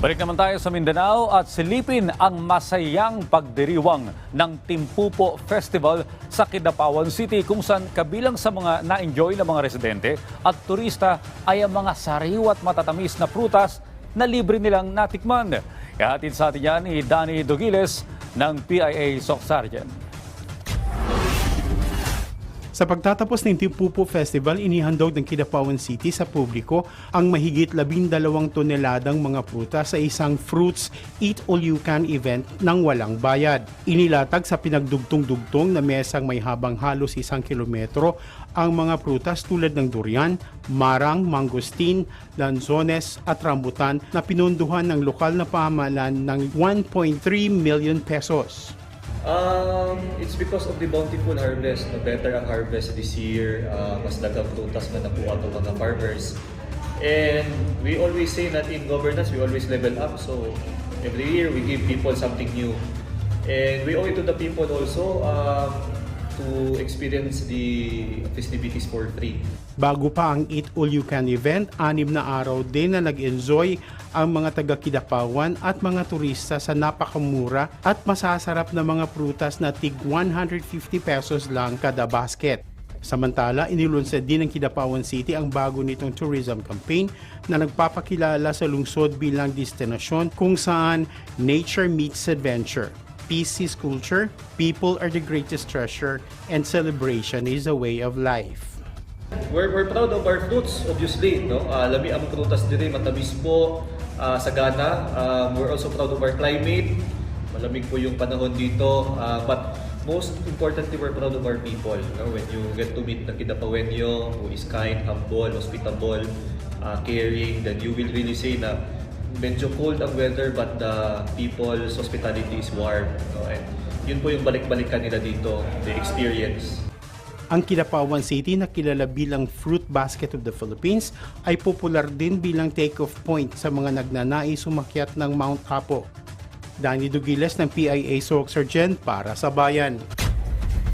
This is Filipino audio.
Balik naman tayo sa Mindanao at silipin ang masayang pagdiriwang ng Timpupo Festival sa Kidapawan City kung saan kabilang sa mga na-enjoy ng mga residente at turista ay ang mga sariwat matatamis na prutas na libre nilang natikman. Ihatid sa atin yan ni Danny Dogiles ng PIA Soc Sergeant. Sa pagtatapos ng Timpupo Festival, inihandog ng Kidapawan City sa publiko ang mahigit labindalawang toneladang mga prutas sa isang Fruits Eat All You Can event ng walang bayad. Inilatag sa pinagdugtong-dugtong na mesang may habang halos isang kilometro ang mga prutas tulad ng durian, marang, mangosteen, lanzones at rambutan na pinunduhan ng lokal na pamahalaan ng 1.3 million pesos. Um, it's because of the bountiful harvest. No, better ang harvest this year. Uh, mas dagang tutas man nakuha to mga farmers. And we always say that in governance, we always level up. So every year, we give people something new. And we owe it to the people also um, experience the festivities for free. Bago pa ang Eat All You Can event, anim na araw din na nag-enjoy ang mga taga-Kidapawan at mga turista sa napakamura at masasarap na mga prutas na tig 150 pesos lang kada basket. Samantala, inilunsad din ng Kidapawan City ang bago nitong tourism campaign na nagpapakilala sa lungsod bilang destinasyon kung saan nature meets adventure. Is culture, people are the greatest treasure, and celebration is a way of life. We're, we're proud of our fruits, obviously. No? Uh, lami ang prutas dire, matamis po, uh, sagana. Um, we're also proud of our climate. Malamig po yung panahon dito. Uh, but most importantly, we're proud of our people. No? When you get to meet the Kidapawenyo, who is kind, humble, hospitable, uh, caring, then you will really say na medyo cold ang weather but the people's hospitality is warm. No? And yun po yung balik-balikan nila dito, the experience. Ang Kidapawan City na kilala bilang Fruit Basket of the Philippines ay popular din bilang take-off point sa mga nagnanais sumakyat ng Mount Apo. Danny Dugiles ng PIA Soak Sergeant para sa Bayan.